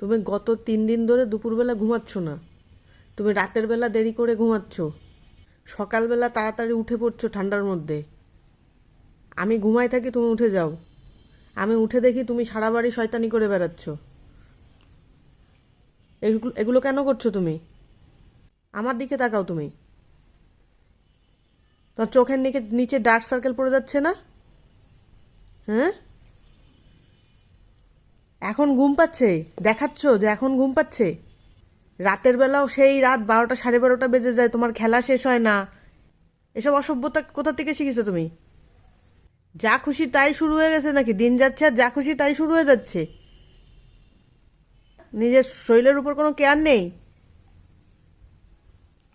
তুমি গত তিন দিন ধরে দুপুরবেলা ঘুমাচ্ছ না। তুমি রাতের বেলা দেরি করে ঘুমাচ্ছ। সকালবেলা তাড়াতাড়ি উঠে পড়ছো ঠান্ডার মধ্যে। আমি ঘুমাই থাকি, তুমি উঠে যাও। আমি উঠে দেখি তুমি সারা বাড়ি শয়তানি করে বেড়াচ্ছ। এগুলো এগুলো কেন করছ তুমি? আমার দিকে তাকাও তুমি। তোর চোখের নিচে নিচে ডার্ক সার্কেল পড়ে যাচ্ছে না? হ্যাঁ? এখন ঘুম পাচ্ছে? দেখাচ্ছ যে এখন ঘুম পাচ্ছে? রাতের বেলাও সেই রাত বারোটা সাড়ে বারোটা বেজে যায়, তোমার খেলা শেষ হয় না। এসব অসভ্যতা কোথা থেকে শিখেছো তুমি? যা খুশি তাই শুরু হয়ে গেছে নাকি? দিন যাচ্ছে আর যা খুশি তাই শুরু হয়ে যাচ্ছে। নিজের শরীরের উপর কোনো কেয়ার নেই?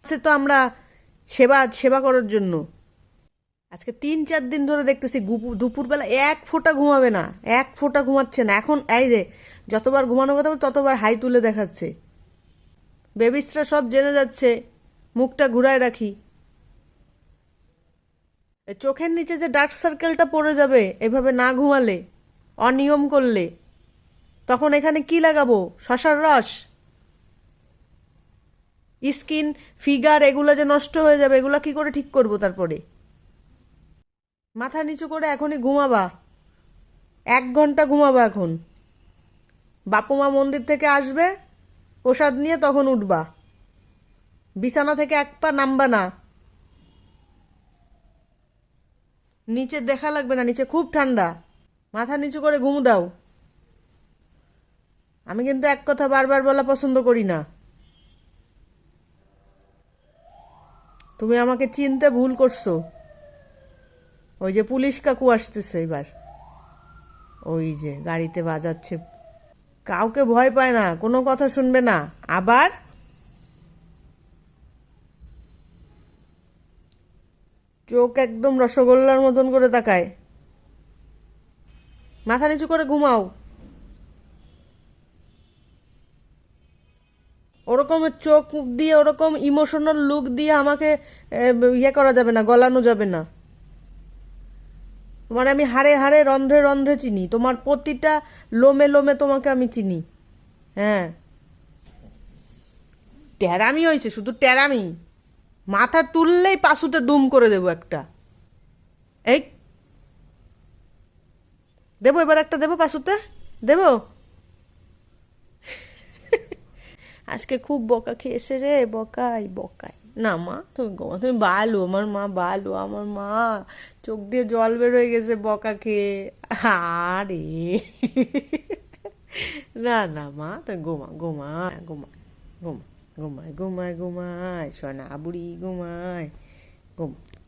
সে তো আমরা সেবা সেবা করার জন্য। আজকে তিন, চার দিন ধরে দেখতেছি দুপুরবেলা এক ফোঁটা ঘুমাবে না, এক ফোঁটা ঘুমাচ্ছে না। এখন এই যে যতবার ঘুমানোর কথা ততবার হাই তুলে দেখাচ্ছে। বেবিসরা সব জেনে যাচ্ছে, মুখটা ঘুরায় রাখি। চোখের নিচে যে ডার্ক সার্কেলটা পড়ে যাবে, এভাবে না ঘুমালে, অনিয়ম করলে, তখন এখানে কি লাগাবো? শশার রস? স্কিন, ফিগার, এগুলো যে নষ্ট হয়ে যাবে, এগুলো কি করে ঠিক করব তারপরে? মাথা নিচু করে এখনই ঘুমাবা। এক ঘণ্টা ঘুমাবা এখন। বাপু মা মন্দির থেকে আসবে, প্রসাদ নিয়ে তখন উঠবা। বিছানা থেকে এক পা নামবা না। নিচে দেখা লাগবে না, নিচে খুব ঠান্ডা। মাথা নিচু করে ঘুম দাও। আমি কিন্তু এক কথা বারবার বলা পছন্দ করি না। তুমি আমাকে চিনতে ভুল করছ। ওই যে পুলিশ কাকু আসতেছে এবার। ওই যে গাড়িতে বাজাচ্ছে। কাউকে ভয় পায় না, কোনো কথা শুনবে না। আবার চোখ একদম রসগোল্লার মতন করে তাকায়। মাথা নিচু করে ঘুমাও। ওরকমের চোখ দিয়ে, ওরকম ইমোশনাল লুক দিয়ে আমাকে ইয়ে করা যাবে না, গলানো যাবে না। তোমার আমি হাড়ে হাড়ে, রন্ধ্রে রন্ধ্রে চিনি। তোমার প্রতিটা লোমে লোমে তোমাকে আমি চিনি। হ্যাঁ। ট্যারামি হয়েছে, শুধু ট্যারামি। মাথা তুললেই পাশুতে দুম করে দেবো একটা। এই। দেবো এবার একটা দেবো পাশুতে? দেবো? আজকে খুব বকা খেয়েছে রে, বকাই বকাই। না, মা, তুমি ঘুমা তুমি বালু, আমার মা বালু, আমার মা। চোখ দিয়ে জল বের হয়ে গেছে বকা খেয়ে। আরে। না না, মা, তুমি ঘুমা ঘুমা ঘুমা ঘুমা ঘুমায় ঘুমায় ঘুমায় সোনা বুড়ি ঘুমায় ঘুমা